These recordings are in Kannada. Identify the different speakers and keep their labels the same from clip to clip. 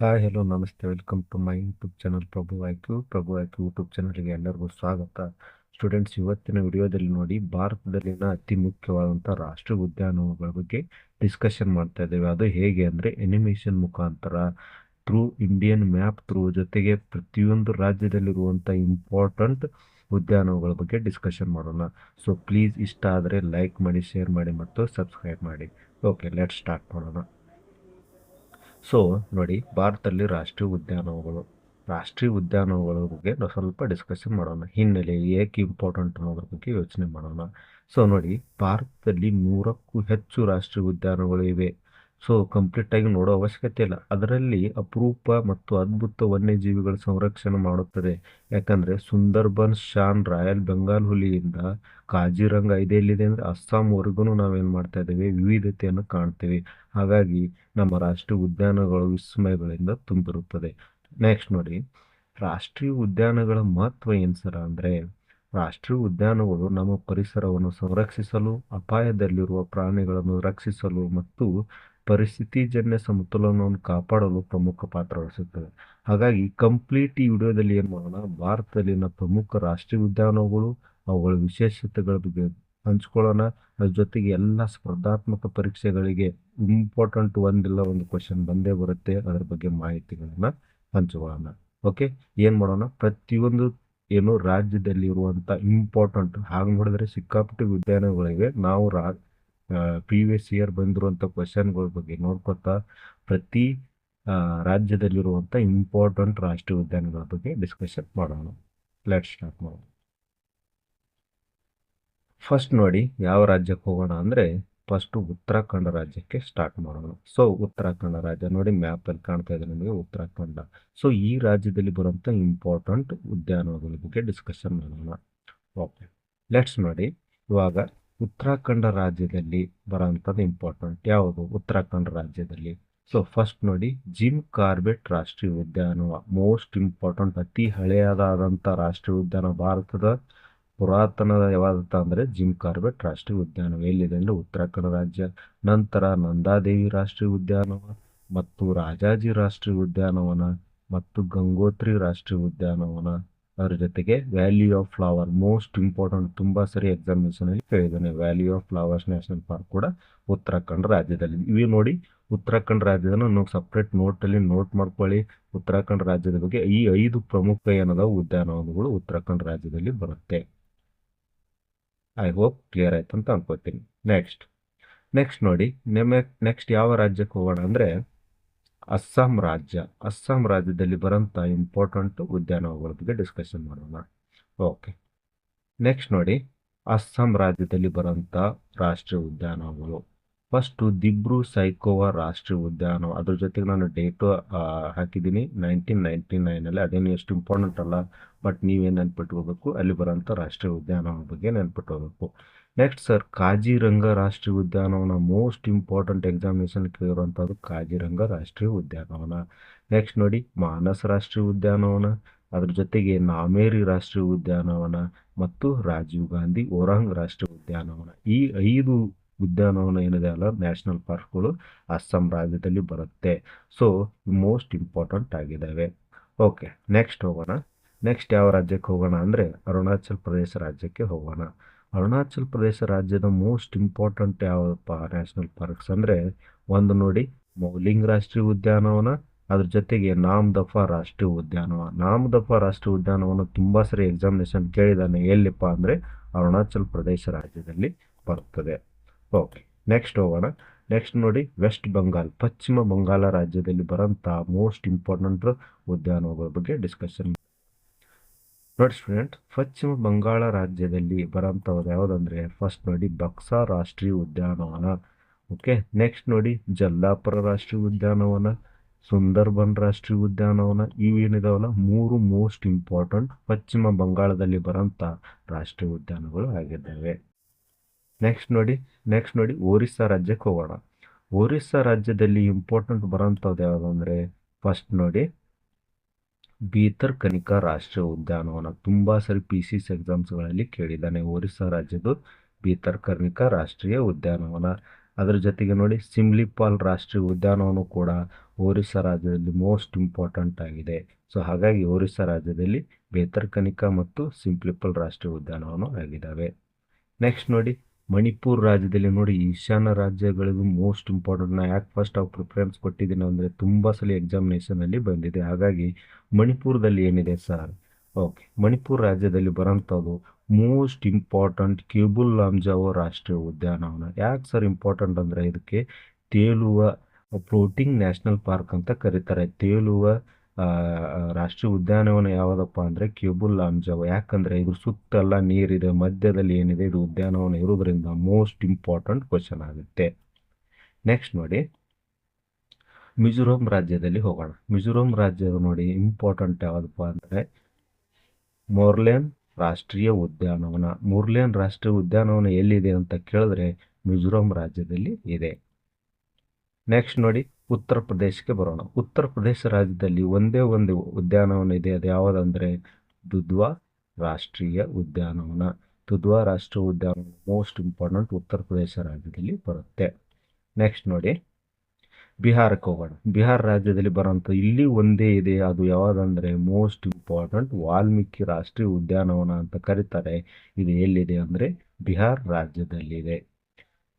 Speaker 1: ಹಾಯ್, ಹಲೋ, ನಮಸ್ತೆ. Welcome to my YouTube channel Prabhu Aiku Prabhu Aiku YouTube ಚಾನಲ್ಗೆ ಎಲ್ಲರಿಗೂ ಸ್ವಾಗತ. ಸ್ಟೂಡೆಂಟ್ಸ್, ಇವತ್ತಿನ ವಿಡಿಯೋದಲ್ಲಿ ನೋಡಿ ಭಾರತದಲ್ಲಿನ ಅತಿ ಮುಖ್ಯವಾದಂಥ ರಾಷ್ಟ್ರೀಯ ಉದ್ಯಾನವನಗಳ ಬಗ್ಗೆ ಡಿಸ್ಕಷನ್ ಮಾಡ್ತಾ ಇದ್ದೇವೆ. ಅದು ಹೇಗೆ ಅಂದರೆ ಎನಿಮೇಷನ್ ಮುಖಾಂತರ. ಥ್ರೂ ಇಂಡಿಯನ್ ಮ್ಯಾಪ್, ಥ್ರೂ ಜೊತೆಗೆ ಪ್ರತಿಯೊಂದು ರಾಜ್ಯದಲ್ಲಿರುವಂಥ ಇಂಪಾರ್ಟೆಂಟ್ ಉದ್ಯಾನವನಗಳ ಬಗ್ಗೆ ಡಿಸ್ಕಷನ್ ಮಾಡೋಣ. ಸೊ, ಪ್ಲೀಸ್ ಇಷ್ಟ ಆದರೆ ಲೈಕ್ ಮಾಡಿ, ಶೇರ್ ಮಾಡಿ ಮತ್ತು ಸಬ್ಸ್ಕ್ರೈಬ್ ಮಾಡಿ. ಓಕೆ ಲೆಟ್ ಸ್ಟಾರ್ಟ್ ಮಾಡೋಣ. ಸೊ ನೋಡಿ, ಭಾರತದಲ್ಲಿ ರಾಷ್ಟ್ರೀಯ ಉದ್ಯಾನವನಗಳು. ರಾಷ್ಟ್ರೀಯ ಉದ್ಯಾನವನಗಳ ಬಗ್ಗೆ ನಾವು ಸ್ವಲ್ಪ ಡಿಸ್ಕಷನ್ ಮಾಡೋಣ. ಹಿನ್ನೆಲೆ ಏಕೆ ಇಂಪಾರ್ಟೆಂಟ್ ಅನ್ನೋದ್ರ ಬಗ್ಗೆ ಯೋಚನೆ ಮಾಡೋಣ. ಸೊ ನೋಡಿ, ಭಾರತದಲ್ಲಿ ನೂರಕ್ಕೂ ಹೆಚ್ಚು ರಾಷ್ಟ್ರೀಯ ಉದ್ಯಾನಗಳು ಇವೆ ಸೊ ಕಂಪ್ಲೀಟಾಗಿ ನೋಡೋ ಅವಶ್ಯಕತೆ ಇಲ್ಲ. ಅದರಲ್ಲಿ ಅಪರೂಪ ಮತ್ತು ಅದ್ಭುತ ವನ್ಯಜೀವಿಗಳ ಸಂರಕ್ಷಣೆ ಮಾಡುತ್ತದೆ. ಯಾಕಂದರೆ ಸುಂದರ್ಬನ್, ಶಾನ್, ರಾಯಲ್ ಬೆಂಗಾಲ್ ಹುಲಿಯಿಂದ ಕಾಜಿರಂಗ ಇದೆಲ್ಲಿದೆ ಅಂದರೆ ಅಸ್ಸಾಂವರೆಗೂ ನಾವೇನು ಮಾಡ್ತಾ ಇದ್ದೇವೆ? ವಿವಿಧತೆಯನ್ನು ಕಾಣ್ತೇವೆ. ಹಾಗಾಗಿ ನಮ್ಮ ರಾಷ್ಟ್ರೀಯ ಉದ್ಯಾನಗಳು ವಿಸ್ಮಯಗಳಿಂದ ತುಂಬಿರುತ್ತದೆ. ನೆಕ್ಸ್ಟ್ ನೋಡಿ. ರಾಷ್ಟ್ರೀಯ ಉದ್ಯಾನಗಳ ಮಹತ್ವ ಏನು ಸರ ಅಂದರೆ, ರಾಷ್ಟ್ರೀಯ ಉದ್ಯಾನಗಳು ನಮ್ಮ ಪರಿಸರವನ್ನು ಸಂರಕ್ಷಿಸಲು, ಅಪಾಯದಲ್ಲಿರುವ ಪ್ರಾಣಿಗಳನ್ನು ರಕ್ಷಿಸಲು ಮತ್ತು ಪರಿಸ್ಥಿತಿಜನ್ಯ ಸಮತೋಲನವನ್ನು ಕಾಪಾಡಲು ಪ್ರಮುಖ ಪಾತ್ರ ವಹಿಸುತ್ತದೆ. ಹಾಗಾಗಿ ಕಂಪ್ಲೀಟ್ ಈ ವಿಡಿಯೋದಲ್ಲಿ ಏನು ಮಾಡೋಣ, ಭಾರತದಲ್ಲಿನ ಪ್ರಮುಖ ರಾಷ್ಟ್ರೀಯ ಉದ್ಯಾನಗಳು ಅವುಗಳ ವಿಶೇಷತೆಗಳ ಬಗ್ಗೆ ಹಂಚ್ಕೊಳ್ಳೋಣ. ಅದ್ರ ಜೊತೆಗೆ ಎಲ್ಲ ಸ್ಪರ್ಧಾತ್ಮಕ ಪರೀಕ್ಷೆಗಳಿಗೆ ಇಂಪಾರ್ಟೆಂಟ್ ಒಂದಿಲ್ಲ ಒಂದು ಕ್ವಶನ್ ಬಂದೇ ಬರುತ್ತೆ. ಅದರ ಬಗ್ಗೆ ಮಾಹಿತಿಗಳನ್ನು ಹಂಚ್ಕೊಳ್ಳೋಣ. ಓಕೆ ಏನು ಮಾಡೋಣ? ಪ್ರತಿಯೊಂದು ಏನು ರಾಜ್ಯದಲ್ಲಿ ಇರುವಂಥ ಇಂಪಾರ್ಟೆಂಟ್ ಹಾಗೆ ನೋಡಿದ್ರೆ ಸಿಕ್ಕಾಪಟ್ಟೆ ಉದ್ಯಾನಗಳಿವೆ ನಾವು ರಾ ಪ್ರೀವಿಯಸ್ ಇಯರ್ ಬಂದಿರುವಂಥ ಕ್ವಶನ್ಗಳ ಬಗ್ಗೆ ನೋಡ್ಕೊತಾ ಪ್ರತಿ ರಾಜ್ಯದಲ್ಲಿರುವಂಥ ಇಂಪಾರ್ಟೆಂಟ್ ರಾಷ್ಟ್ರೀಯ ಉದ್ಯಾನಗಳ ಬಗ್ಗೆ ಡಿಸ್ಕಷನ್ ಮಾಡೋಣ. ಲೆಟ್ ಸ್ಟಾರ್ಟ್ ಮಾಡೋಣ. ಫಸ್ಟ್ ನೋಡಿ ಯಾವ ರಾಜ್ಯಕ್ಕೆ ಹೋಗೋಣ ಅಂದರೆ ಫಸ್ಟು ಉತ್ತರಾಖಂಡ ರಾಜ್ಯಕ್ಕೆ ಸ್ಟಾರ್ಟ್ ಮಾಡೋಣ. ಸೊ ಉತ್ತರಾಖಂಡ ರಾಜ್ಯ ನೋಡಿ ಮ್ಯಾಪಲ್ಲಿ ಕಾಣ್ತಾ ಇದೆ ನಿಮಗೆ ಉತ್ತರಾಖಂಡ. ಸೊ ಈ ರಾಜ್ಯದಲ್ಲಿ ಬರುವಂಥ ಇಂಪಾರ್ಟೆಂಟ್ ಉದ್ಯಾನಗಳ ಬಗ್ಗೆ ಡಿಸ್ಕಷನ್ ಮಾಡೋಣ. ಓಕೆ ಲೆಟ್ಸ್ ನೋಡಿ ಇವಾಗ ಉತ್ತರಾಖಂಡ ರಾಜ್ಯದಲ್ಲಿ ಬರೋಂಥದ್ದು ಇಂಪಾರ್ಟೆಂಟ್ ಯಾವುದು? ಉತ್ತರಾಖಂಡ ರಾಜ್ಯದಲ್ಲಿ. ಸೊ ಫಸ್ಟ್ ನೋಡಿ ಜಿಮ್ ಕಾರ್ಬೆಟ್ ರಾಷ್ಟ್ರೀಯ ಉದ್ಯಾನವ ಮೋಸ್ಟ್ ಇಂಪಾರ್ಟೆಂಟ್ ಅತಿ ಹಳೆಯದಾದಂಥ ರಾಷ್ಟ್ರೀಯ ಉದ್ಯಾನ ಭಾರತದ ಪುರಾತನ ಯಾವಾದಂತ ಅಂದರೆ ಜಿಮ್ ಕಾರ್ಬೆಟ್ ರಾಷ್ಟ್ರೀಯ ಉದ್ಯಾನವ ಎಲ್ಲಿದೆ ಅಂದರೆ ಉತ್ತರಾಖಂಡ ರಾಜ್ಯ. ನಂತರ ನಂದಾದೇವಿ ರಾಷ್ಟ್ರೀಯ ಉದ್ಯಾನವ, ಮತ್ತು ರಾಜಾಜಿ ರಾಷ್ಟ್ರೀಯ ಉದ್ಯಾನವನ, ಮತ್ತು ಗಂಗೋತ್ರಿ ರಾಷ್ಟ್ರೀಯ ಉದ್ಯಾನವನ. ಅದರ ಜೊತೆಗೆ valley of flower most important ತುಂಬ ಸರಿ ಎಕ್ಸಾಮಿನೇಷನ್ ಅಲ್ಲಿ ಕೇಳಿದ್ದಾನೆ valley of flowers national park ಕೂಡ ಉತ್ತರಾಖಂಡ್ ರಾಜ್ಯದಲ್ಲಿ. ಇವು ನೋಡಿ ಉತ್ತರಾಖಂಡ್ ರಾಜ್ಯದನ್ನು ನಾವು ಸಪ್ರೇಟ್ ನೋಟಲ್ಲಿ ನೋಟ್ ಮಾಡ್ಕೊಳ್ಳಿ. ಉತ್ತರಾಖಂಡ್ ರಾಜ್ಯದ ಬಗ್ಗೆ ಈ ಐದು ಪ್ರಮುಖ ಏನದ ಉದ್ಯಾನವನಗಳು ಉತ್ತರಾಖಂಡ್ ರಾಜ್ಯದಲ್ಲಿ ಬರುತ್ತೆ. ಐ ಹೋಪ್ ಕ್ಲಿಯರ್ ಆಯ್ತು ಅಂತ ಅನ್ಕೋತೀನಿ. ನೆಕ್ಸ್ಟ್ ನೆಕ್ಸ್ಟ್ ನೋಡಿ ನೆಮೆ ನೆಕ್ಸ್ಟ್ ಯಾವ ರಾಜ್ಯಕ್ಕೆ ಹೋಗೋಣ ಅಂದರೆ ಅಸ್ಸಾಂ ರಾಜ್ಯ, ಅಸ್ಸಾಂ ರಾಜ್ಯದಲ್ಲಿ ಬರೋಂಥ ಇಂಪಾರ್ಟೆಂಟ್ ಉದ್ಯಾನವನಗಳ ಬಗ್ಗೆ ಡಿಸ್ಕಷನ್ ಮಾಡೋಣ. ಓಕೆ ನೆಕ್ಸ್ಟ್ ನೋಡಿ, ಅಸ್ಸಾಂ ರಾಜ್ಯದಲ್ಲಿ ಬರೋಂಥ ರಾಷ್ಟ್ರೀಯ ಉದ್ಯಾನವನಗಳು. ಫಸ್ಟು ದಿಬ್ರು ಸೈಕೋವಾ ರಾಷ್ಟ್ರೀಯ ಉದ್ಯಾನವ, ಅದ್ರ ಜೊತೆಗೆ ನಾನು ಡೇಟು ಹಾಕಿದ್ದೀನಿ. ನೈನ್ಟೀನ್ ನೈನ್ಟಿ ನೈನಲ್ಲಿ ಅದೇನು ಎಷ್ಟು ಇಂಪಾರ್ಟೆಂಟ್ ಅಲ್ಲ ಬಟ್ ನೀವೇನು ನೆನ್ಪಿಟ್ಕೋಬೇಕು, ಅಲ್ಲಿ ಬರೋಂಥ ರಾಷ್ಟ್ರೀಯ ಉದ್ಯಾನವನ ಬಗ್ಗೆ ನೆನ್ಪಿಟ್ಕೋಬೇಕು. ನೆಕ್ಸ್ಟ್ ಸರ್ ಕಾಜಿರಂಗ ರಾಷ್ಟ್ರೀಯ ಉದ್ಯಾನವನ ಮೋಸ್ಟ್ ಇಂಪಾರ್ಟೆಂಟ್ ಎಕ್ಸಾಮಿನೇಷನ್ ಕೇಳಿರುವಂಥದ್ದು ಕಾಜಿರಂಗ ರಾಷ್ಟ್ರೀಯ ಉದ್ಯಾನವನ ನೆಕ್ಸ್ಟ್ ನೋಡಿ ಮಾನಸ್ ರಾಷ್ಟ್ರೀಯ ಉದ್ಯಾನವನ ಅದ್ರ ಜೊತೆಗೆ ನಾಮೇರಿ ರಾಷ್ಟ್ರೀಯ ಉದ್ಯಾನವನ ಮತ್ತು ರಾಜೀವ್ ಗಾಂಧಿ ಓರಾಂಗ್ ರಾಷ್ಟ್ರೀಯ ಉದ್ಯಾನವನ ಈ ಐದು ಉದ್ಯಾನವನ ಏನಿದೆ ಅಲ್ಲ ನ್ಯಾಷನಲ್ ಪಾರ್ಕ್ಗಳು ಅಸ್ಸಾಂ ರಾಜ್ಯದಲ್ಲಿ ಬರುತ್ತೆ. ಸೊ ಮೋಸ್ಟ್ ಇಂಪಾರ್ಟೆಂಟ್ ಆಗಿದ್ದಾವೆ ಓಕೆ ನೆಕ್ಸ್ಟ್ ಹೋಗೋಣ. ನೆಕ್ಸ್ಟ್ ಯಾವ ರಾಜ್ಯಕ್ಕೆ ಹೋಗೋಣ ಅಂದರೆ ಅರುಣಾಚಲ್ ಪ್ರದೇಶ ರಾಜ್ಯಕ್ಕೆ ಹೋಗೋಣ. ಅರುಣಾಚಲ್ ಪ್ರದೇಶ ರಾಜ್ಯದ ಮೋಸ್ಟ್ ಇಂಪಾರ್ಟೆಂಟ್ ಯಾವಪ್ಪ ನ್ಯಾಷನಲ್ ಪಾರ್ಕ್ಸ್ ಅಂದರೆ ಒಂದು ನೋಡಿ ಮೌಲಿಂಗ್ ರಾಷ್ಟ್ರೀಯ ಉದ್ಯಾನವನ, ಅದ್ರ ಜೊತೆಗೆ ನಾಮ್ ದಫಾ ರಾಷ್ಟ್ರೀಯ ಉದ್ಯಾನವನ ನಾಮ್ ದಫಾ ರಾಷ್ಟ್ರೀಯ ಉದ್ಯಾನವನ ತುಂಬ ಸರಿ ಎಕ್ಸಾಮಿನೇಷನ್ ಕೇಳಿದಾನೆ ಎಲ್ಲಿಪ್ಪ ಅಂದರೆ ಅರುಣಾಚಲ್ ಪ್ರದೇಶ ರಾಜ್ಯದಲ್ಲಿ ಬರ್ತದೆ. ಓಕೆ ನೆಕ್ಸ್ಟ್ ಹೋಗೋಣ. ನೆಕ್ಸ್ಟ್ ನೋಡಿ ವೆಸ್ಟ್ ಬಂಗಾಲ್ ಪಶ್ಚಿಮ ಬಂಗಾಳ ರಾಜ್ಯದಲ್ಲಿ ಬರೋಂಥ ಮೋಸ್ಟ್ ಇಂಪಾರ್ಟೆಂಟ್ ಉದ್ಯಾನವನಗಳ ಬಗ್ಗೆ ಡಿಸ್ಕಷನ್ ನೋಡಿ ಸ್ಟೂಡೆಂಟ್ ಪಶ್ಚಿಮ ಬಂಗಾಳ ರಾಜ್ಯದಲ್ಲಿ ಬರೋಂಥವ್ರು ಯಾವುದಂದ್ರೆ ಫಸ್ಟ್ ನೋಡಿ ಬಕ್ಸಾ ರಾಷ್ಟ್ರೀಯ ಉದ್ಯಾನವನ. ಓಕೆ ನೆಕ್ಸ್ಟ್ ನೋಡಿ ಜಲ್ಲಾಪುರ ರಾಷ್ಟ್ರೀಯ ಉದ್ಯಾನವನ, ಸುಂದರ್ಬನ್ ರಾಷ್ಟ್ರೀಯ ಉದ್ಯಾನವನ, ಇವೇನಿದಾವಲ್ಲ? ಮೂರು ಮೋಸ್ಟ್ ಇಂಪಾರ್ಟೆಂಟ್ ಪಶ್ಚಿಮ ಬಂಗಾಳದಲ್ಲಿ ಬರೋಂಥ ರಾಷ್ಟ್ರೀಯ ಉದ್ಯಾನಗಳು ಆಗಿದ್ದಾವೆ. ನೆಕ್ಸ್ಟ್ ನೋಡಿ ನೆಕ್ಸ್ಟ್ ನೋಡಿ ಒರಿಸ್ಸಾ ರಾಜ್ಯಕ್ಕೆ ಹೋಗೋಣ. ಒರಿಸ್ಸಾ ರಾಜ್ಯದಲ್ಲಿ ಇಂಪಾರ್ಟೆಂಟ್ ಬರೋಂಥದ್ದು ಯಾವುದು ಅಂದರೆ ಫಸ್ಟ್ ನೋಡಿ ಬೀತರ್ ಕನಿಕಾ ರಾಷ್ಟ್ರೀಯ ಉದ್ಯಾನವನ ತುಂಬ ಸರಿ ಪಿ ಸಿ ಸಿ ಎಕ್ಸಾಮ್ಸ್ಗಳಲ್ಲಿ ಕೇಳಿದ್ದಾನೆ. ಒರಿಸ್ಸಾ ರಾಜ್ಯದ ಬೀತರ್ ಕನಿಕಾ ರಾಷ್ಟ್ರೀಯ ಉದ್ಯಾನವನ. ಅದರ ಜೊತೆಗೆ ನೋಡಿ ಸಿಮ್ಲಿಪಾಲ್ ರಾಷ್ಟ್ರೀಯ ಉದ್ಯಾನವನ ಕೂಡ ಒರಿಸ್ಸಾ ರಾಜ್ಯದಲ್ಲಿ ಮೋಸ್ಟ್ ಇಂಪಾರ್ಟೆಂಟ್ ಆಗಿದೆ. ಸೊ ಹಾಗಾಗಿ ಒರಿಸ್ಸಾ ರಾಜ್ಯದಲ್ಲಿ ಬೇತರ್ಕನಿಕಾ ಮತ್ತು ಸಿಂಪ್ಲಿಪಲ್ ರಾಷ್ಟ್ರೀಯ ಉದ್ಯಾನವನ ಆಗಿದ್ದಾವೆ. ನೆಕ್ಸ್ಟ್ ನೋಡಿ ಮಣಿಪುರ್ ರಾಜ್ಯದಲ್ಲಿ ನೋಡಿ ಈಶಾನ್ಯ ರಾಜ್ಯಗಳಿಗೂ ಮೋಸ್ಟ್ ಇಂಪಾರ್ಟೆಂಟ್ ನಾ ಯಾಕೆ ಫಸ್ಟ್ ಅವ್ರು ಪ್ರಿಫರೆನ್ಸ್ ಕೊಟ್ಟಿದ್ದೀನಿ ಅಂದರೆ ತುಂಬ ಸಲ ಎಕ್ಸಾಮಿನೇಷನಲ್ಲಿ ಬಂದಿದೆ. ಹಾಗಾಗಿ ಮಣಿಪುರದಲ್ಲಿ ಏನಿದೆ ಸರ್ ಓಕೆ ಮಣಿಪುರ್ ರಾಜ್ಯದಲ್ಲಿ ಬರೋಂಥದ್ದು ಮೋಸ್ಟ್ ಇಂಪಾರ್ಟೆಂಟ್ ಕೇಬುಲ್ ಲಾಂಜಾವೋ ರಾಷ್ಟ್ರೀಯ ಉದ್ಯಾನವನ. ಯಾಕೆ ಸರ್ ಇಂಪಾರ್ಟೆಂಟ್ ಅಂದರೆ ಇದಕ್ಕೆ ತೇಲುವ ಫ್ಲೋಟಿಂಗ್ ನ್ಯಾಷನಲ್ ಪಾರ್ಕ್ ಅಂತ ಕರೀತಾರೆ. ತೇಲುವ ರಾಷ್ಟ್ರೀಯ ಉದ್ಯಾನವನ ಯಾವುದಪ್ಪ ಅಂದರೆ ಕ್ಯೂಬುಲ್ ಲಾಂಜಾವೋ. ಯಾಕಂದರೆ ಇದ್ರ ಸುತ್ತೆಲ್ಲ ನೀರಿದೆ, ಮಧ್ಯದಲ್ಲಿ ಏನಿದೆ, ಇದು ಉದ್ಯಾನವನ ಇರೋದ್ರಿಂದ ಮೋಸ್ಟ್ ಇಂಪಾರ್ಟೆಂಟ್ ಕ್ವಶನ್ ಆಗುತ್ತೆ. ನೆಕ್ಸ್ಟ್ ನೋಡಿ, ಮಿಜೋರಾಂ ರಾಜ್ಯದಲ್ಲಿ ಹೋಗೋಣ. ಮಿಜೋರಾಂ ರಾಜ್ಯದ ನೋಡಿ ಇಂಪಾರ್ಟೆಂಟ್ ಯಾವುದಪ್ಪ ಅಂದರೆ ಮೋರ್ಲೆನ್ ರಾಷ್ಟ್ರೀಯ ಉದ್ಯಾನವನ. ಮೋರ್ಲೆನ್ ರಾಷ್ಟ್ರೀಯ ಉದ್ಯಾನವನ ಎಲ್ಲಿದೆ ಅಂತ ಕೇಳಿದ್ರೆ ಮಿಜೋರಾಂ ರಾಜ್ಯದಲ್ಲಿ ಇದೆ. ನೆಕ್ಸ್ಟ್ ನೋಡಿ ಉತ್ತರ ಪ್ರದೇಶಕ್ಕೆ ಬರೋಣ. ಉತ್ತರ ಪ್ರದೇಶ ರಾಜ್ಯದಲ್ಲಿ ಒಂದೇ ಒಂದು ಉದ್ಯಾನವನ ಇದೆ. ಅದು ಯಾವುದಂದರೆ ದುದ್ವಾ ರಾಷ್ಟ್ರೀಯ ಉದ್ಯಾನವನ. ದುದ್ವಾ ರಾಷ್ಟ್ರೀಯ ಉದ್ಯಾನವನ ಮೋಸ್ಟ್ ಇಂಪಾರ್ಟೆಂಟ್ ಉತ್ತರ ಪ್ರದೇಶ ರಾಜ್ಯದಲ್ಲಿ ಬರುತ್ತೆ. ನೆಕ್ಸ್ಟ್ ನೋಡಿ. ಬಿಹಾರಕ್ಕೆ ಹೋಗೋಣ. ಬಿಹಾರ ರಾಜ್ಯದಲ್ಲಿ ಬರೋಂಥ ಇಲ್ಲಿ ಒಂದೇ ಇದೆ. ಅದು ಯಾವುದಂದರೆ ಮೋಸ್ಟ್ ಇಂಪಾರ್ಟೆಂಟ್ ವಾಲ್ಮೀಕಿ ರಾಷ್ಟ್ರೀಯ ಉದ್ಯಾನವನ ಅಂತ ಕರೀತಾರೆ. ಇದು ಎಲ್ಲಿದೆ ಅಂದರೆ ಬಿಹಾರ್ ರಾಜ್ಯದಲ್ಲಿದೆ.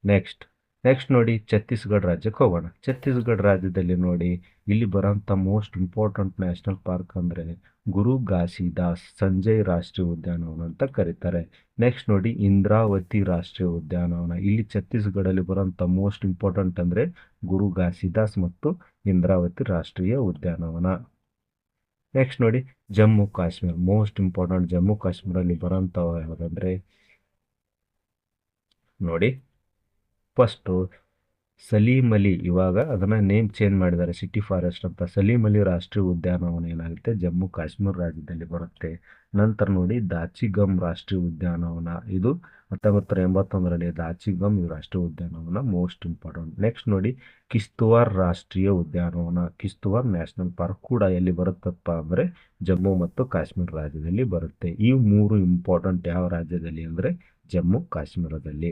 Speaker 1: ನೆಕ್ಸ್ಟ್ ನೆಕ್ಸ್ಟ್ ನೋಡಿ ಛತ್ತೀಸ್ಗಢ ರಾಜ್ಯಕ್ಕೆ ಹೋಗೋಣ. ಛತ್ತೀಸ್ಗಢ ರಾಜ್ಯದಲ್ಲಿ ನೋಡಿ ಇಲ್ಲಿ ಬರೋಂಥ ಮೋಸ್ಟ್ ಇಂಪಾರ್ಟೆಂಟ್ ನ್ಯಾಷನಲ್ ಪಾರ್ಕ್ ಅಂದರೆ ಗುರು ಘಾಸಿದಾಸ್ ಸಂಜಯ್ ರಾಷ್ಟ್ರೀಯ ಉದ್ಯಾನವನ ಅಂತ ಕರೀತಾರೆ. ನೆಕ್ಸ್ಟ್ ನೋಡಿ ಇಂದ್ರಾವತಿ ರಾಷ್ಟ್ರೀಯ ಉದ್ಯಾನವನ. ಇಲ್ಲಿ ಛತ್ತೀಸ್ಗಢಲ್ಲಿ ಬರೋಂಥ ಮೋಸ್ಟ್ ಇಂಪಾರ್ಟೆಂಟ್ ಅಂದರೆ ಗುರು ಘಾಸಿದಾಸ್ ಮತ್ತು ಇಂದ್ರಾವತಿ ರಾಷ್ಟ್ರೀಯ ಉದ್ಯಾನವನ. ನೆಕ್ಸ್ಟ್ ನೋಡಿ ಜಮ್ಮು ಕಾಶ್ಮೀರ. ಮೋಸ್ಟ್ ಇಂಪಾರ್ಟೆಂಟ್ ಜಮ್ಮು ಕಾಶ್ಮೀರಲ್ಲಿ ಬರೋಂಥವು ಯಾವುದಂದರೆ ನೋಡಿ ಫಸ್ಟು ಸಲೀಮ್ ಅಲಿ ಇವಾಗ ಅದನ್ನು ನೇಮ್ ಚೇಂಜ್ ಮಾಡಿದ್ದಾರೆ ಸಿಟಿ ಫಾರೆಸ್ಟ್ ಅಂತ. ಸಲೀಮ್ ಅಲಿ ರಾಷ್ಟ್ರೀಯ ಉದ್ಯಾನವನ ಏನಾಗುತ್ತೆ? ಜಮ್ಮು ಕಾಶ್ಮೀರ ರಾಜ್ಯದಲ್ಲಿ ಬರುತ್ತೆ. ನಂತರ ನೋಡಿ ದಾಚಿಗಮ್ ರಾಷ್ಟ್ರೀಯ ಉದ್ಯಾನವನ. ಇದು ಹತ್ತೊಂಬತ್ತು ನೂರ ಎಂಬತ್ತೊಂದರಲ್ಲಿ ದಾಚಿಗಮ್ ರಾಷ್ಟ್ರೀಯ ಉದ್ಯಾನವನ ಮೋಸ್ಟ್ ಇಂಪಾರ್ಟೆಂಟ್ ನೆಕ್ಸ್ಟ್ ನೋಡಿ ಕಿಸ್ತುವಾರ್ ರಾಷ್ಟ್ರೀಯ ಉದ್ಯಾನವನ. ಕಿಸ್ತುವಾರ್ ನ್ಯಾಷನಲ್ ಪಾರ್ಕ್ ಕೂಡ ಎಲ್ಲಿ ಬರುತ್ತಪ್ಪ ಅಂದರೆ ಜಮ್ಮು ಮತ್ತು ಕಾಶ್ಮೀರ ರಾಜ್ಯದಲ್ಲಿ ಬರುತ್ತೆ. ಈ ಮೂರು ಇಂಪಾರ್ಟೆಂಟ್ ಯಾವ ರಾಜ್ಯದಲ್ಲಿ ಅಂದರೆ ಜಮ್ಮು ಕಾಶ್ಮೀರದಲ್ಲಿ.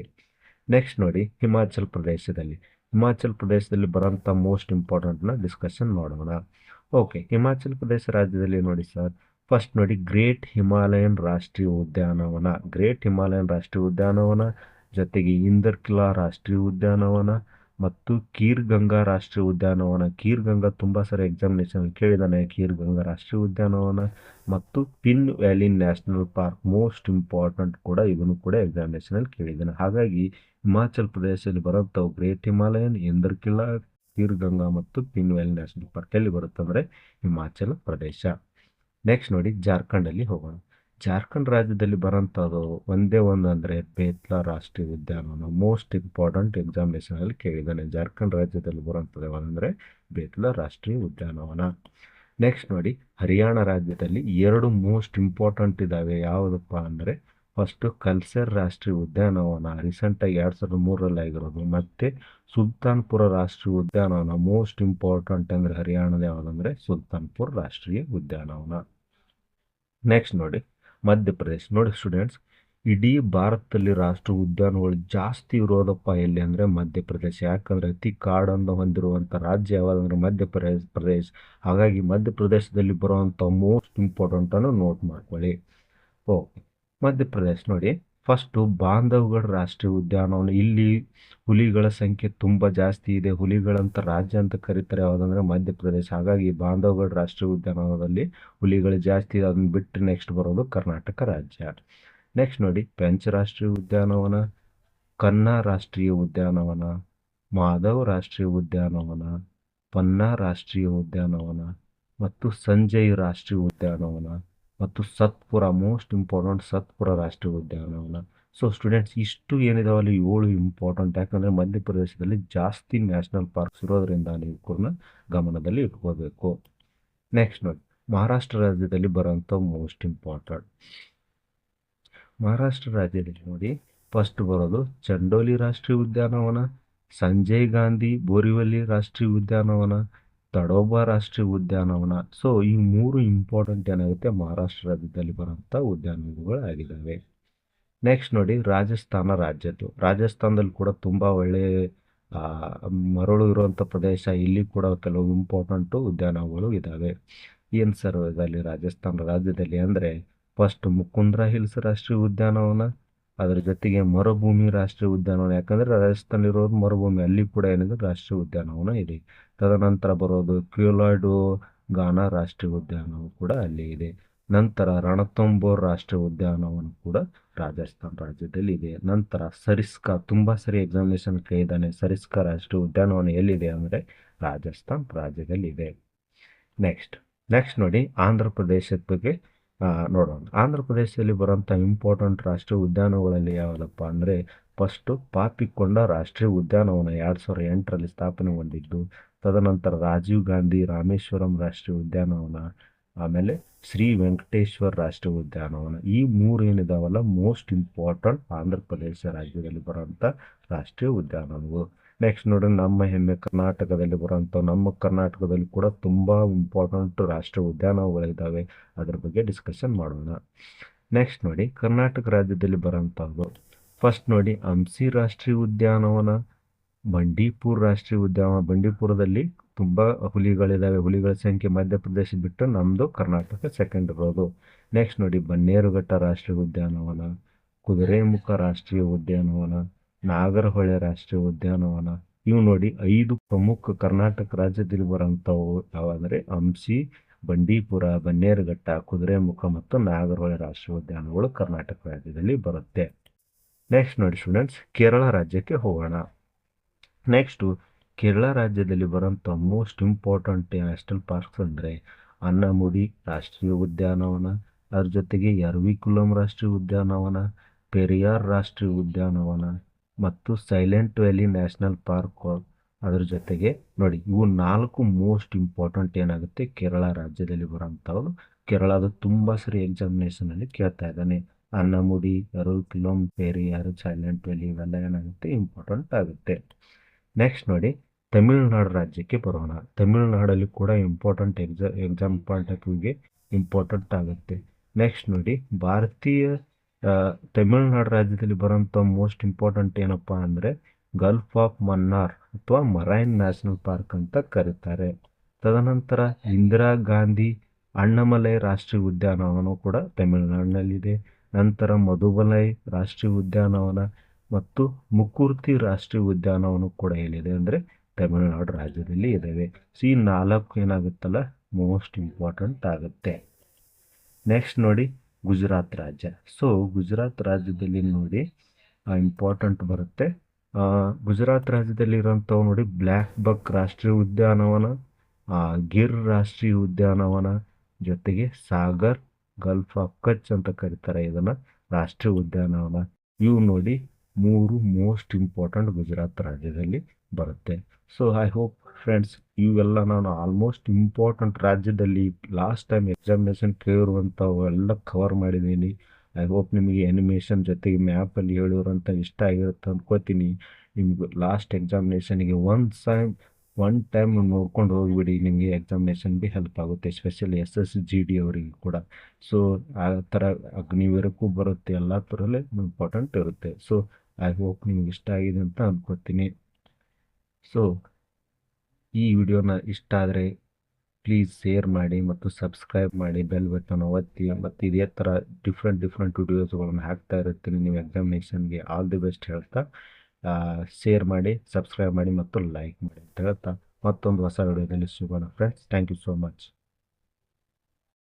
Speaker 1: ನೆಕ್ಸ್ಟ್ ನೋಡಿ ಹಿಮಾಚಲ್ ಪ್ರದೇಶದಲ್ಲಿ ಹಿಮಾಚಲ್ ಪ್ರದೇಶದಲ್ಲಿ ಬರೋಂಥ ಮೋಸ್ಟ್ ಇಂಪಾರ್ಟೆಂಟ್ನ ಡಿಸ್ಕಷನ್ ಮಾಡೋಣ ಓಕೆ ಹಿಮಾಚಲ್ ಪ್ರದೇಶ ರಾಜ್ಯದಲ್ಲಿ ನೋಡಿ ಸರ್ ಫಸ್ಟ್ ನೋಡಿ ಗ್ರೇಟ್ ಹಿಮಾಲಯನ್ ರಾಷ್ಟ್ರೀಯ ಉದ್ಯಾನವನ ಗ್ರೇಟ್ ಹಿಮಾಲಯನ್ ರಾಷ್ಟ್ರೀಯ ಉದ್ಯಾನವನ ಜೊತೆಗೆ ಇಂದರ್ ಕಿಲಾ ರಾಷ್ಟ್ರೀಯ ಉದ್ಯಾನವನ ಮತ್ತು ಕೀರ್ ಗಂಗಾ ರಾಷ್ಟ್ರೀಯ ಉದ್ಯಾನವನ. ಕೀರ್ ಗಂಗಾ ತುಂಬ ಸರಿ ಎಕ್ಸಾಮಿನೇಷನ್ ಕೇಳಿದ್ದಾನೆ ಕೀರ್ ಗಂಗಾ ರಾಷ್ಟ್ರೀಯ ಉದ್ಯಾನವನ ಮತ್ತು Pin valley national park most important ಕೂಡ ಇದನ್ನು ಕೂಡ ಎಕ್ಸಾಮಿನೇಷನಲ್ಲಿ ಕೇಳಿದ್ದಾನೆ ಹಾಗಾಗಿ ಹಿಮಾಚಲ್ ಪ್ರದೇಶದಲ್ಲಿ ಬರುವಂಥವು ಗ್ರೇಟ್ ಹಿಮಾಲಯನ್ ಎಂದರ್ಕಿಲ್ಲ ಕೀರ್ ಗಂಗಾ ಮತ್ತು ಪಿನ್ ವ್ಯಾಲಿ ನ್ಯಾಷನಲ್ ಪಾರ್ಕ್ ಎಲ್ಲಿ ಬರುತ್ತೆ ಅಂದರೆ ಹಿಮಾಚಲ ಪ್ರದೇಶ. ನೆಕ್ಸ್ಟ್ ನೋಡಿ ಜಾರ್ಖಂಡಲ್ಲಿ ಹೋಗೋಣ. ಜಾರ್ಖಂಡ್ ರಾಜ್ಯದಲ್ಲಿ ಬರೋಂಥದ್ದು ಒಂದೇ ಒಂದು ಅಂದರೆ ಬೇತ್ಲಾ ರಾಷ್ಟ್ರೀಯ ಉದ್ಯಾನವನ ಮೋಸ್ಟ್ ಇಂಪಾರ್ಟೆಂಟ್ ಎಕ್ಸಾಮಿನೇಷನಲ್ಲಿ ಕೇಳಿದ್ದಾನೆ. ಜಾರ್ಖಂಡ್ ರಾಜ್ಯದಲ್ಲಿ ಬರೋಂಥದ್ದು ಯಾವುದಂದರೆ ಬೇತ್ಲಾ ರಾಷ್ಟ್ರೀಯ ಉದ್ಯಾನವನ. ನೆಕ್ಸ್ಟ್ ನೋಡಿ, ಹರಿಯಾಣ ರಾಜ್ಯದಲ್ಲಿ ಎರಡು ಮೋಸ್ಟ್ ಇಂಪಾರ್ಟೆಂಟ್ ಇದ್ದಾವೆ ಯಾವುದಪ್ಪ ಅಂದರೆ ಫಸ್ಟು ಕಲ್ಸರ್ ರಾಷ್ಟ್ರೀಯ ಉದ್ಯಾನವನ. ರೀಸೆಂಟಾಗಿ ಎರಡು ಸಾವಿರದ ಮೂರರಲ್ಲಿ ಆಗಿರೋದು. ಮತ್ತು ಸುಲ್ತಾನ್ಪುರ ರಾಷ್ಟ್ರೀಯ ಉದ್ಯಾನವನ. ಮೋಸ್ಟ್ ಇಂಪಾರ್ಟೆಂಟ್ ಅಂದರೆ ಹರಿಯಾಣದ ಯಾವುದಂದರೆ ಸುಲ್ತಾನ್ಪುರ್ ರಾಷ್ಟ್ರೀಯ ಉದ್ಯಾನವನ. ನೆಕ್ಸ್ಟ್ ನೋಡಿ ಮಧ್ಯಪ್ರದೇಶ. ನೋಡಿ ಸ್ಟೂಡೆಂಟ್ಸ್ ಇಡೀ ಭಾರತದಲ್ಲಿ ರಾಷ್ಟ್ರೀಯ ಉದ್ಯಾನಗಳು ಜಾಸ್ತಿ ಇರೋದಪ್ಪ ಎಲ್ಲಿ ಅಂದರೆ ಮಧ್ಯಪ್ರದೇಶ. ಯಾಕಂದರೆ ಅತಿ ಕಾಡನ್ನು ಹೊಂದಿರುವಂಥ ರಾಜ್ಯ ಯಾವುದಂದ್ರೆ ಮಧ್ಯಪ್ರದೇಶ, ಪ್ರದೇಶ. ಹಾಗಾಗಿ ಮಧ್ಯಪ್ರದೇಶದಲ್ಲಿ ಬರುವಂಥ ಮೋಸ್ಟ್ ಇಂಪಾರ್ಟೆಂಟನ್ನು ನೋಟ್ ಮಾಡ್ಕೊಳ್ಳಿ. ಓಕೆ ಮಧ್ಯಪ್ರದೇಶ ನೋಡಿ. ಫಸ್ಟು ಬಾಂಧವ್ಗಢ ರಾಷ್ಟ್ರೀಯ ಉದ್ಯಾನವನ. ಇಲ್ಲಿ ಹುಲಿಗಳ ಸಂಖ್ಯೆ ತುಂಬ ಜಾಸ್ತಿ ಇದೆ. ಹುಲಿಗಳಂತ ರಾಜ್ಯ ಅಂತ ಕರೀತಾರೆ ಯಾವುದಂದ್ರೆ ಮಧ್ಯಪ್ರದೇಶ. ಹಾಗಾಗಿ ಬಾಂಧವ್ಗಢ ರಾಷ್ಟ್ರೀಯ ಉದ್ಯಾನವನದಲ್ಲಿ ಹುಲಿಗಳು ಜಾಸ್ತಿ ಇದೆ. ಅದನ್ನು ಬಿಟ್ಟು ನೆಕ್ಸ್ಟ್ ಬರೋದು ಕರ್ನಾಟಕ ರಾಜ್ಯ. ನೆಕ್ಸ್ಟ್ ನೋಡಿ, ಪೆಂಚ್ ರಾಷ್ಟ್ರೀಯ ಉದ್ಯಾನವನ, ಕನ್ನಾ ರಾಷ್ಟ್ರೀಯ ಉದ್ಯಾನವನ, ಮಾಧವ್ ರಾಷ್ಟ್ರೀಯ ಉದ್ಯಾನವನ, ಪನ್ನಾ ರಾಷ್ಟ್ರೀಯ ಉದ್ಯಾನವನ ಮತ್ತು ಸಂಜಯ್ ರಾಷ್ಟ್ರೀಯ ಉದ್ಯಾನವನ. ಮತ್ತು ಸತ್ಪುರ ಮೋಸ್ಟ್ ಇಂಪಾರ್ಟೆಂಟ್ ಸತ್ಪುರ ರಾಷ್ಟ್ರೀಯ ಉದ್ಯಾನವನ. ಸೊ ಸ್ಟೂಡೆಂಟ್ಸ್ ಇಷ್ಟು ಅಲ್ಲಿ ಏಳು ಇಂಪಾರ್ಟೆಂಟ್ ಯಾಕಂದರೆ ಮಧ್ಯಪ್ರದೇಶದಲ್ಲಿ ಜಾಸ್ತಿ ನ್ಯಾಷನಲ್ ಪಾರ್ಕ್ಸ್ ಇರೋದ್ರಿಂದ ನೀವು ಕೂಡ ಗಮನದಲ್ಲಿ ಇಟ್ಕೋಬೇಕು. ನೆಕ್ಸ್ಟ್ ನೋಡಿ, ಮಹಾರಾಷ್ಟ್ರ ರಾಜ್ಯದಲ್ಲಿ ಬರೋಂಥ ಮೋಸ್ಟ್ ಇಂಪಾರ್ಟೆಂಟ್ ಮಹಾರಾಷ್ಟ್ರ ರಾಜ್ಯದಲ್ಲಿ ನೋಡಿ ಫಸ್ಟ್ ಬರೋದು ಚಂಡೋಲಿ ರಾಷ್ಟ್ರೀಯ ಉದ್ಯಾನವನ, ಸಂಜಯ್ ಗಾಂಧಿ ಬೋರಿವಲಿ ರಾಷ್ಟ್ರೀಯ ಉದ್ಯಾನವನ ತಡೋಬಾ ರಾಷ್ಟ್ರೀಯ ಉದ್ಯಾನವನ. ಸೊ ಈ ಮೂರು ಇಂಪಾರ್ಟೆಂಟ್ ಏನಾಗುತ್ತೆ? ಮಹಾರಾಷ್ಟ್ರ ರಾಜ್ಯದಲ್ಲಿ ಬರೋಂಥ ಉದ್ಯಾನವನಗಳು ಆಗಿದ್ದಾವೆ ನೆಕ್ಸ್ಟ್ ನೋಡಿ, ರಾಜಸ್ಥಾನ ರಾಜ್ಯದ್ದು. ರಾಜಸ್ಥಾನದಲ್ಲಿ ಕೂಡ ತುಂಬ ಒಳ್ಳೆಯ ಮರಳು ಇರುವಂಥ ಪ್ರದೇಶ. ಇಲ್ಲಿ ಕೂಡ ಕೆಲವು ಇಂಪಾರ್ಟೆಂಟು ಉದ್ಯಾನವನಗಳು ಇದ್ದಾವೆ ಏನು ಸರ್ ಇದರಲ್ಲಿ ರಾಜಸ್ಥಾನ ರಾಜ್ಯದಲ್ಲಿ ಅಂದರೆ ಫಸ್ಟ್ ಮುಕುಂದ್ರ ಹಿಲ್ಸ್ ರಾಷ್ಟ್ರೀಯ ಉದ್ಯಾನವನ, ಅದರ ಜೊತೆಗೆ ಮರುಭೂಮಿ ರಾಷ್ಟ್ರೀಯ ಉದ್ಯಾನವನ. ಯಾಕಂದರೆ ರಾಜಸ್ಥಾನ ಇರೋದು ಮರುಭೂಮಿ. ಅಲ್ಲಿ ಕೂಡ ಏನಿದೆ? ರಾಷ್ಟ್ರೀಯ ಉದ್ಯಾನವನ ಇದೆ. ತದನಂತರ ಬರೋದು ಕ್ಯೂಲಾಯ್ಡು ಗಾನಾ ರಾಷ್ಟ್ರೀಯ ಉದ್ಯಾನವನ ಕೂಡ ಅಲ್ಲಿ ಇದೆ. ನಂತರ ರಣತಂಬೋರ್ ರಾಷ್ಟ್ರೀಯ ಉದ್ಯಾನವನ ಕೂಡ ರಾಜಸ್ಥಾನ ರಾಜ್ಯದಲ್ಲಿ ಇದೆ. ನಂತರ ಸರಿಸ್ಕಾ, ತುಂಬ ಸರಿ ಎಕ್ಸಾಮಿನೇಷನ್ ಕೇಳಿದ್ದಾನೆ. ಸರಿಸ್ಕಾ ರಾಷ್ಟ್ರೀಯ ಉದ್ಯಾನವನ ಎಲ್ಲಿದೆ ಅಂದರೆ ರಾಜಸ್ಥಾನ್ ರಾಜ್ಯದಲ್ಲಿ ಇದೆ. ನೆಕ್ಸ್ಟ್ ನೆಕ್ಸ್ಟ್ ನೋಡಿ ಆಂಧ್ರ ಪ್ರದೇಶದ ಬಗ್ಗೆ ನೋಡೋಣ. ಆಂಧ್ರ ಪ್ರದೇಶದಲ್ಲಿ ಬರುವಂಥ ಇಂಪಾರ್ಟೆಂಟ್ ರಾಷ್ಟ್ರೀಯ ಉದ್ಯಾನಗಳಲ್ಲಿ ಯಾವುದಪ್ಪ ಅಂದರೆ ಫಸ್ಟು ಪಾಪಿಕೊಂಡ ರಾಷ್ಟ್ರೀಯ ಉದ್ಯಾನವನ ಎರಡು ಸಾವಿರದ ಎಂಟರಲ್ಲಿ ಸ್ಥಾಪನೆಗೊಂಡಿದ್ದು ತದನಂತರ ರಾಜೀವ್ ಗಾಂಧಿ ರಾಮೇಶ್ವರಂ ರಾಷ್ಟ್ರೀಯ ಉದ್ಯಾನವನ, ಆಮೇಲೆ ಶ್ರೀ ವೆಂಕಟೇಶ್ವರ ರಾಷ್ಟ್ರೀಯ ಉದ್ಯಾನವನ, ಈ ಮೂರು ಏನಿದಾವಲ್ಲ ಮೋಸ್ಟ್ ಇಂಪಾರ್ಟೆಂಟ್ ಆಂಧ್ರ ಪ್ರದೇಶ ರಾಜ್ಯದಲ್ಲಿ ಬರುವಂಥ ರಾಷ್ಟ್ರೀಯ ಉದ್ಯಾನವನಗಳು. ನೆಕ್ಸ್ಟ್ ನೋಡಿ ನಮ್ಮ ಹೆಮ್ಮೆ ಕರ್ನಾಟಕದಲ್ಲಿ ಬರುವಂಥ ನಮ್ಮ ಕರ್ನಾಟಕದಲ್ಲಿ ಕೂಡ ತುಂಬ ಇಂಪಾರ್ಟೆಂಟ್ ರಾಷ್ಟ್ರೀಯ ಉದ್ಯಾನವನಗಳಿದ್ದಾವೆ ಅದ್ರ ಬಗ್ಗೆ ಡಿಸ್ಕಷನ್ ಮಾಡೋಣ. ನೆಕ್ಸ್ಟ್ ನೋಡಿ, ಕರ್ನಾಟಕ ರಾಜ್ಯದಲ್ಲಿ ಬರೋಂಥದ್ದು ಫಸ್ಟ್ ನೋಡಿ ಹಂಸಿ ರಾಷ್ಟ್ರೀಯ ಉದ್ಯಾನವನ. ಬಂಡೀಪುರ್ ರಾಷ್ಟ್ರೀಯ ಉದ್ಯಾನವನ ಬಂಡೀಪುರದಲ್ಲಿ ತುಂಬ ಹುಲಿಗಳಿದ್ದಾವೆ ಹುಲಿಗಳ ಸಂಖ್ಯೆ ಮಧ್ಯಪ್ರದೇಶ ಬಿಟ್ಟು ನಮ್ಮದು ಕರ್ನಾಟಕ ಸೆಕೆಂಡ್ ಇರೋದು ನೆಕ್ಸ್ಟ್ ನೋಡಿ, ಬನ್ನೇರುಘಟ್ಟ ರಾಷ್ಟ್ರೀಯ ಉದ್ಯಾನವನ, ಕುದುರೆಮುಖ ರಾಷ್ಟ್ರೀಯ ಉದ್ಯಾನವನ, ನಾಗರಹೊಳೆ ರಾಷ್ಟ್ರೀಯ ಉದ್ಯಾನವನ. ಇವು ನೋಡಿ ಐದು ಪ್ರಮುಖ ಕರ್ನಾಟಕ ರಾಜ್ಯದಲ್ಲಿ ಬರೋಂಥವು ಯಾವಂದರೆ ಹಂಸಿ, ಬಂಡೀಪುರ, ಬನ್ನೇರುಘಟ್ಟ, ಕುದುರೆಮುಖ ಮತ್ತು ನಾಗರಹೊಳೆ ರಾಷ್ಟ್ರೀಯ ಉದ್ಯಾನಗಳು ಕರ್ನಾಟಕ ರಾಜ್ಯದಲ್ಲಿ ಬರುತ್ತೆ. ನೆಕ್ಸ್ಟ್ ನೋಡಿ ಸ್ಟೂಡೆಂಟ್ಸ್ ಕೇರಳ ರಾಜ್ಯಕ್ಕೆ ಹೋಗೋಣ. ನೆಕ್ಸ್ಟು ಕೇರಳ ರಾಜ್ಯದಲ್ಲಿ ಬರೋಂಥ ಮೋಸ್ಟ್ ಇಂಪಾರ್ಟೆಂಟ್ ನ್ಯಾಷನಲ್ ಪಾರ್ಕ್ಸ್ ಅಂದರೆ ಅನ್ನಮುಡಿ ರಾಷ್ಟ್ರೀಯ ಉದ್ಯಾನವನ, ಅದ್ರ ಜೊತೆಗೆ ಎರವಿಕುಲಂ ರಾಷ್ಟ್ರೀಯ ಉದ್ಯಾನವನ ಪೆರಿಯಾರ್ ರಾಷ್ಟ್ರೀಯ ಉದ್ಯಾನವನ ಮತ್ತು ಸೈಲೆಂಟ್ ವ್ಯಾಲಿ ನ್ಯಾಷನಲ್ ಪಾರ್ಕ್ ಅದ್ರ ಜೊತೆಗೆ ನೋಡಿ, ಇವು ನಾಲ್ಕು ಮೋಸ್ಟ್ ಇಂಪಾರ್ಟೆಂಟ್ ಏನಾಗುತ್ತೆ? ಕೇರಳ ರಾಜ್ಯದಲ್ಲಿ ಬರೋಂಥವು ಕೇರಳದ ತುಂಬ ಸರಿ ಎಕ್ಸಾಮಿನೇಷನಲ್ಲಿ ಕೇಳ್ತಾ ಇದ್ದಾನೆ. ಅನ್ನಮುಡಿ ಯರ್ವಿಕುಲಂ ಪೆರಿಯಾರ್ ಸೈಲೆಂಟ್ ವ್ಯಾಲಿ ಇವೆಲ್ಲ ಏನಾಗುತ್ತೆ? ಇಂಪಾರ್ಟೆಂಟ್ ಆಗುತ್ತೆ. ನೆಕ್ಸ್ಟ್ ನೋಡಿ ತಮಿಳುನಾಡು ರಾಜ್ಯಕ್ಕೆ ಬರೋಣ. ತಮಿಳುನಾಡಲ್ಲಿ ಕೂಡ ಇಂಪಾರ್ಟೆಂಟ್ ಎಕ್ಸಾ ಎಕ್ಸಾಮ್ ಪಾಯಿಂಟ್ ಆಫ್ ವ್ಯೂಗೆ ಇಂಪಾರ್ಟೆಂಟ್ ಆಗುತ್ತೆ. ನೆಕ್ಸ್ಟ್ ನೋಡಿ, ಭಾರತೀಯ ತಮಿಳುನಾಡು ರಾಜ್ಯದಲ್ಲಿ ಬರೋಂಥ ಮೋಸ್ಟ್ ಇಂಪಾರ್ಟೆಂಟ್ ಏನಪ್ಪ ಅಂದರೆ ಗಲ್ಫ್ ಆಫ್ ಮನ್ನಾರ್ ಅಥವಾ ಮರೈನ್ ನ್ಯಾಷನಲ್ ಪಾರ್ಕ್ ಅಂತ ಕರೀತಾರೆ. ತದನಂತರ ಇಂದಿರಾ ಗಾಂಧಿ ಅಣ್ಣಮಲೈ ರಾಷ್ಟ್ರೀಯ ಉದ್ಯಾನವನ ಕೂಡ ತಮಿಳುನಾಡಿನಲ್ಲಿದೆ ನಂತರ ಮಧುಬಲೈ ರಾಷ್ಟ್ರೀಯ ಉದ್ಯಾನವನ ಮತ್ತು ಮುಕುರ್ತಿ ರಾಷ್ಟ್ರೀಯ ಉದ್ಯಾನವನ ಕೂಡ ಎಲ್ಲಿದೆ ಅಂದರೆ ತಮಿಳುನಾಡು ರಾಜ್ಯದಲ್ಲಿ ಇದ್ದಾವೆ ಸೊ ಈ ನಾಲ್ಕು ಏನಾಗುತ್ತಲ್ಲ? ಮೋಸ್ಟ್ ಇಂಪಾರ್ಟೆಂಟ್ ಆಗುತ್ತೆ. ನೆಕ್ಸ್ಟ್ ನೋಡಿ, ಗುಜರಾತ್ ರಾಜ್ಯ. ಸೊ ಗುಜರಾತ್ ರಾಜ್ಯದಲ್ಲಿ ನೋಡಿ ಇಂಪಾರ್ಟೆಂಟ್ ಬರುತ್ತೆ. ಗುಜರಾತ್ ರಾಜ್ಯದಲ್ಲಿ ಇರೋಂಥವು ನೋಡಿ ಬ್ಲ್ಯಾಕ್ ಬಕ್ ರಾಷ್ಟ್ರೀಯ ಉದ್ಯಾನವನ ಗಿರ್ ರಾಷ್ಟ್ರೀಯ ಉದ್ಯಾನವನ, ಜೊತೆಗೆ ಸಾಗರ್ ಗಲ್ಫ್ ಆಫ್ ಕಚ್ ಅಂತ ಕರೀತಾರೆ ಇದನ್ನು ರಾಷ್ಟ್ರೀಯ ಉದ್ಯಾನವನ. ಇವು ನೋಡಿ ಮೂರು ಮೋಸ್ಟ್ ಇಂಪಾರ್ಟೆಂಟ್ ಗುಜರಾತ್ ರಾಜ್ಯದಲ್ಲಿ ಬರುತ್ತೆ. ಸೊ ಐ ಹೋಪ್ ಫ್ರೆಂಡ್ಸ್ ಇವೆಲ್ಲ ನಾನು ಆಲ್ಮೋಸ್ಟ್ ಇಂಪಾರ್ಟೆಂಟ್ ರಾಜ್ಯದಲ್ಲಿ ಲಾಸ್ಟ್ ಟೈಮ್ ಎಕ್ಸಾಮಿನೇಷನ್ ಕೇಳಿರುವಂಥವು ಎಲ್ಲ ಕವರ್ ಮಾಡಿದ್ದೀನಿ. ಐ ಹೋಪ್ ನಿಮಗೆ ಎನಿಮೇಷನ್ ಜೊತೆಗೆ ಮ್ಯಾಪಲ್ಲಿ ಹೇಳಿರೋಂಥ ಇಷ್ಟ ಆಗಿರುತ್ತೆ ಅಂದ್ಕೋತೀನಿ ನಿಮ್ಗೆ ಲಾಸ್ಟ್ ಎಕ್ಸಾಮಿನೇಷನ್ಗೆ ಒಂದು ಟೈಮ್ ಒನ್ ಟೈಮ್ ನೋಡ್ಕೊಂಡು ಹೋಗ್ಬಿಡಿ, ನಿಮಗೆ ಎಕ್ಸಾಮಿನೇಷನ್ ಬಿ ಹೆಲ್ಪ್ ಆಗುತ್ತೆ especially S S G D ಅವರಿಗೆ ಕೂಡ. ಸೊ ಆ ಥರ ಅಗ್ನಿವೀರಕ್ಕೂ ಬರುತ್ತೆ, ಎಲ್ಲ ಥರಲ್ಲೇ ಇಂಪಾರ್ಟೆಂಟ್ ಇರುತ್ತೆ. ಸೊ ಐ ಹೋಪ್ ನಿಮ್ಗೆ ಇಷ್ಟ ಆಗಿದೆ ಅಂತ ಅಂದ್ಕೋತೀನಿ ಸೊ ಈ ವಿಡಿಯೋನ ಇಷ್ಟ ಆದರೆ ಪ್ಲೀಸ್ ಶೇರ್ ಮಾಡಿ ಮತ್ತು ಸಬ್ಸ್ಕ್ರೈಬ್ ಮಾಡಿ. ಬೆಲ್ ಬಟನ್ ಒತ್ತಿ ಮತ್ತು ಇದೇ ಥರ ಡಿಫ್ರೆಂಟ್ ಡಿಫ್ರೆಂಟ್ ವಿಡಿಯೋಸ್ಗಳನ್ನು ಹಾಕ್ತಾ ಇರ್ತೀನಿ. ನೀವು ಎಕ್ಸಾಮಿನೇಷನ್ಗೆ ಆಲ್ ದಿ ಬೆಸ್ಟ್ ಹೇಳ್ತಾ ಶೇರ್ ಮಾಡಿ ಸಬ್ಸ್ಕ್ರೈಬ್ ಮಾಡಿ ಮತ್ತು ಲೈಕ್ ಮಾಡಿ ಅಂತ ಹೇಳ್ತಾ, ಮತ್ತೊಂದು ಹೊಸ ವಿಡಿಯೋದಲ್ಲಿ ಸಿಗೋಣ friends thank you so much